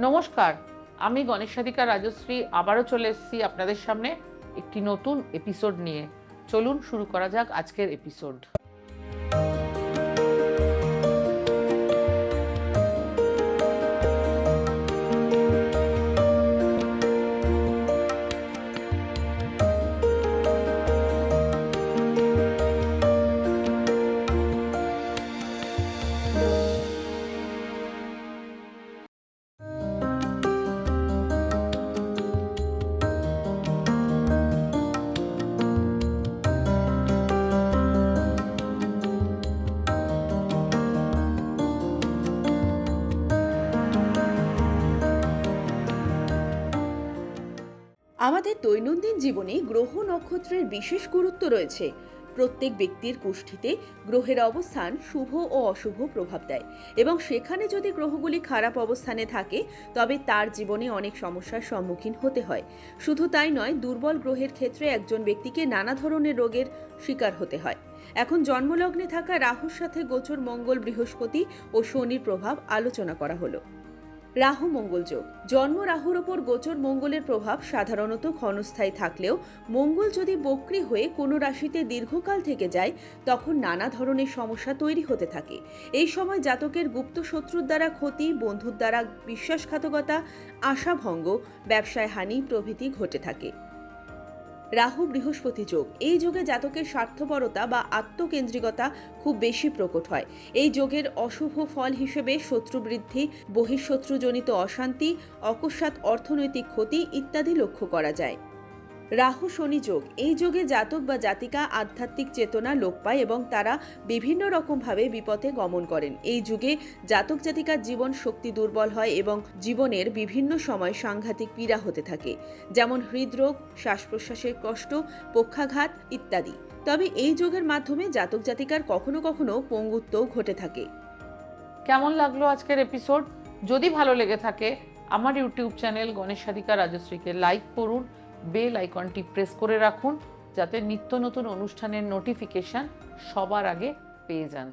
নমস্কার, আমি গণেশ সাধিকা রাজশ্রী, আবারও চলে এসেছি আপনাদের সামনে একটি নতুন এপিসোড নিয়ে। চলুন শুরু করা যাক আজকের এপিসোড আমাদের দৈনন্দিন জীবনে গ্রহ নক্ষত্রের বিশেষ গুরুত্ব রয়েছে। প্রত্যেক ব্যক্তির কুষ্ঠিতে গ্রহের অবস্থান শুভ ও অশুভ প্রভাব দেয় এবং সেখানে যদি গ্রহগুলি খারাপ অবস্থানে থাকে, তবে তার জীবনে অনেক সমস্যার সম্মুখীন হতে হয়। শুধু তাই নয়, দুর্বল গ্রহের ক্ষেত্রে একজন ব্যক্তিকে নানা ধরনের রোগের শিকার হতে হয়। এখন জন্মলগ্নে থাকা রাহুর সাথে গোচর মঙ্গল বৃহস্পতি ও শনির প্রভাব আলোচনা করা হলো। রাহু মঙ্গল যোগ। জন্ম রাহুর ওপর গোচর মঙ্গলের প্রভাব সাধারণত ক্ষণস্থায়ী থাকলেও মঙ্গল যদি বক্রি হয়ে কোনো রাশিতে দীর্ঘকাল থেকে যায়, তখন নানা ধরনের সমস্যা তৈরি হতে থাকে। এই সময় জাতকের গুপ্ত শত্রুর দ্বারা ক্ষতি, বন্ধুর দ্বারা বিশ্বাসঘাতকতা, আশাভঙ্গ ব্যবসায় হানি প্রভৃতি ঘটে থাকে। রাহু বৃহস্পতি যোগ। এই যোগে জাতকের স্বার্থপরতা বা আত্মকেন্দ্রিকতা খুব বেশি প্রকট হয়। এই যোগের অশুভ ফল হিসেবে শত্রু বৃদ্ধি বহিঃশত্রুজনিত অশান্তি, অকস্মাৎ অর্থনৈতিক ক্ষতি ইত্যাদি লক্ষ্য করা যায়। রাহু শনি যোগ। এই যোগে জাতক বা জাতিকা আধ্যাত্মিক চেতনা লোপ পায় এবং তারা বিভিন্ন রকমভাবে বিপথে গমন করেন। এই যুগে জাতক জাতিকার জীবন শক্তি দুর্বল হয় এবং জীবনের বিভিন্ন সময় সাংঘাতিক পীড়া হতে থাকে, যেমন হৃদরোগ শ্বাস প্রশ্বাসের কষ্ট, পক্ষাঘাত ইত্যাদি। তবে এই যোগের মাধ্যমে জাতক জাতিকার কখনো কখনো পঙ্গুত্বও ঘটে থাকে। কেমন লাগল আজকের এপিসোড যদি ভালো লেগে থাকে, আমার ইউটিউব চ্যানেল গণেশ সাধিকা রাজশ্রীকে লাইক করুন। বেল আইকনটি প্রেস করে রাখুন যাতে নিত্য নতুন অনুষ্ঠানের নোটিফিকেশান সবার আগে পেয়ে যান।